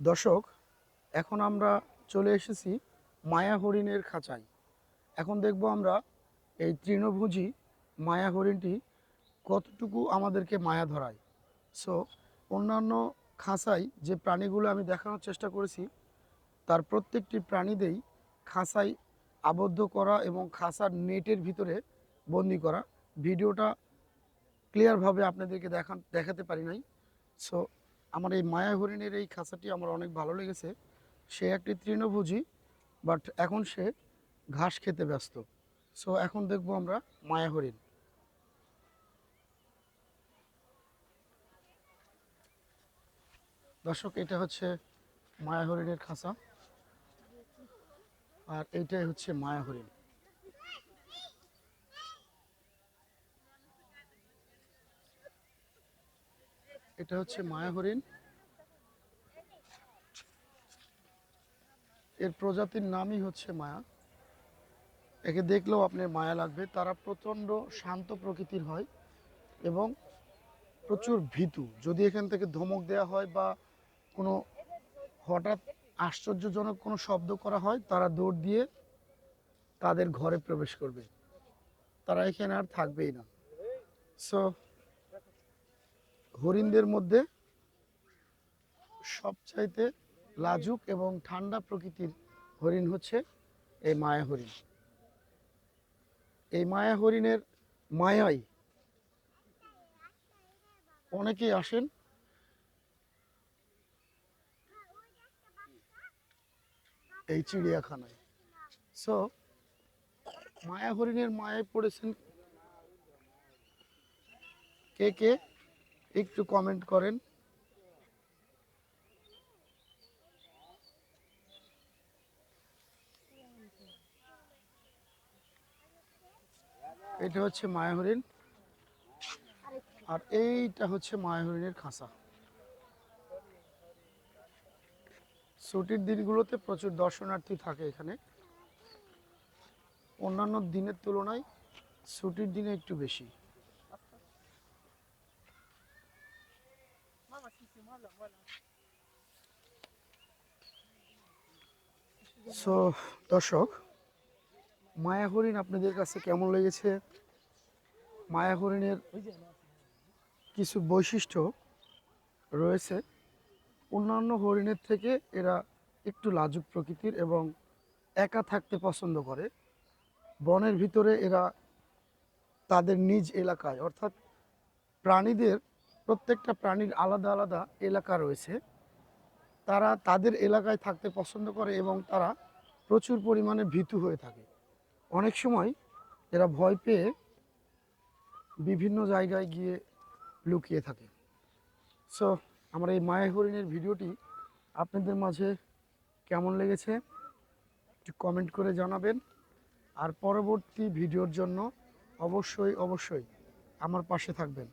দর্শক, এখন আমরা চলে এসেছি মায়া হরিণের খাঁচায়। এখন দেখব আমরা এই তৃণভোজী মায়া হরিণটি কতটুকু আমাদেরকে মায়া ধরায়। সো অন্যান্য খাঁচায় যে প্রাণীগুলো আমি দেখানোর চেষ্টা করেছি, তার প্রত্যেকটি প্রাণীদেই খাঁচায় আবদ্ধ করা এবং খাঁচার নেটের ভিতরে বন্দি করা। ভিডিওটা ক্লিয়ারভাবে আপনাদেরকে দেখান, দেখাতে পারি নাই। সো আমার এই মায়া হরিণের এই খাঁচাটি আমার অনেক ভালো লেগেছে। সে একটি তৃণভোজী বাট এখন সে ঘাস খেতে ব্যস্ত। সো এখন দেখব আমরা মায়া হরিণ। দর্শক, এটা হচ্ছে মায়া হরিণের খাঁচা। আর এইটাই হচ্ছে মায়া হরিণ। এটা হচ্ছে মায়া হরিণ। এর প্রজাতির নামই হচ্ছে মায়া। একে দেখলেও আপনার মায়া লাগবে। তারা প্রচণ্ড শান্ত প্রকৃতির হয় এবং প্রচুর ভীতু। যদি এখান থেকে ধমক দেওয়া হয় বা কোনো হঠাৎ আশ্চর্যজনক কোনো শব্দ করা হয়, তারা দৌড় দিয়ে তাদের ঘরে প্রবেশ করবে। তারা এখানে আর থাকবেই না। সো হরিণদের মধ্যে সবচাইতে লাজুক এবং ঠান্ডা প্রকৃতির হরিণ হচ্ছে এই মায়া হরিণ। এই মায়া হরিণের মায়াই অনেকেই আসেন এই চিড়িয়াখানায়। সো মায়া হরিণের মায়ায় পড়েছেন কে কে? একটু কমেন্ট করেন। এটা হচ্ছে মায়া হরিণ আর এইটা হচ্ছে মায়া হরিণের খাঁচা। ছুটির দিনগুলোতে প্রচুর দর্শনার্থী থাকে এখানে। অন্যান্য দিনের তুলনায় ছুটির দিনে একটু বেশি। সো দর্শক, মায়া হরিণ আপনাদের কাছে কেমন লেগেছে? মায়া হরিণের কিছু বৈশিষ্ট্য রয়েছে। অন্যান্য হরিণের থেকে এরা একটু লাজুক প্রকৃতির এবং একা থাকতে পছন্দ করে। বনের ভিতরে এরা তাদের নিজ এলাকায়, অর্থাৎ প্রাণীদের, প্রত্যেকটা প্রাণীর আলাদা আলাদা এলাকা রয়েছে। তারা তাদের এলাকায় থাকতে পছন্দ করে এবং তারা প্রচুর পরিমাণে ভীতু হয়ে থাকে। অনেক সময় এরা ভয় পেয়ে বিভিন্ন জায়গায় গিয়ে লুকিয়ে থাকে। সো আমার এই মায়া হরিণের ভিডিওটি আপনাদের মাঝে কেমন লেগেছে একটু কমেন্ট করে জানাবেন। আর পরবর্তী ভিডিওর জন্য অবশ্যই অবশ্যই আমার পাশে থাকবেন।